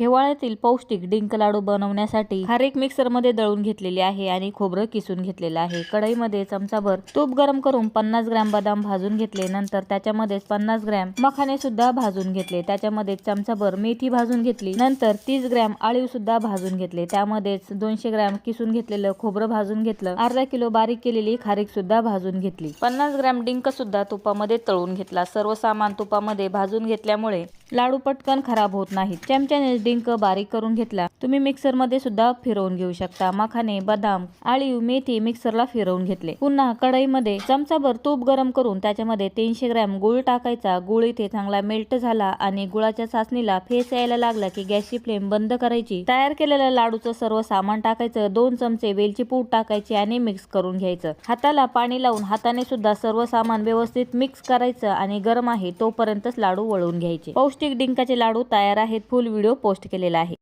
हिवाळ्यातील पौष्टिक डिंक लाडू बनवण्यासाठी खारीक मिक्सरमध्ये दळून घेतलेली आहे आणि खोबरं किसून घेतलेलं आहे. कढईमध्ये चमचाभर तूप गरम करून पन्नास ग्रॅम बदाम भाजून घेतले. नंतर त्याच्यामध्ये पन्नास ग्रॅम मखाने सुद्धा भाजून घेतले. त्याच्यामध्ये चमचाभर मेथी भाजून घेतली. नंतर तीस ग्रॅम आळीव सुद्धा भाजून घेतले. त्यामध्येच दोनशे ग्रॅम किसून घेतलेलं खोबरं भाजून घेतलं. अर्धा किलो बारीक केलेली खारीक सुद्धा भाजून घेतली. पन्नास ग्रॅम डिंक सुद्धा तुपामध्ये तळून घेतला. सर्व सामान तुपामध्ये भाजून घेतल्यामुळे लाडू पटकन खराब होत नाहीत. चमच्याने डिंक बारीक करून घेतला. तुम्ही मिक्सरमध्ये सुद्धा फिरवून घेऊ शकता. मखाने बदाम आळीव मेथी मिक्सरला फिरवून घेतले. पुन्हा कढईमध्ये चमचाभर तूप गरम करून त्याच्यामध्ये तीनशे ग्रॅम गुळ टाकायचा. गुळ इथे चांगला मेल्ट झाला आणि गुळाच्या चाचणीला फेस यायला लागला की गॅसची फ्लेम बंद करायची. तयार केलेल्या लाडूचं सर्व सामान टाकायचं. दोन चमचे वेलची पूड टाकायची आणि मिक्स करून घ्यायचं. हाताला पाणी लावून हाताने सुद्धा सर्व सामान व्यवस्थित मिक्स करायचं आणि गरम आहे तोपर्यंतच लाडू वळून घ्यायचे. पौष्टिक डिंकाचे लाडू तयार आहेत. फुल व्हिडिओ पोस्ट केलेला आहे.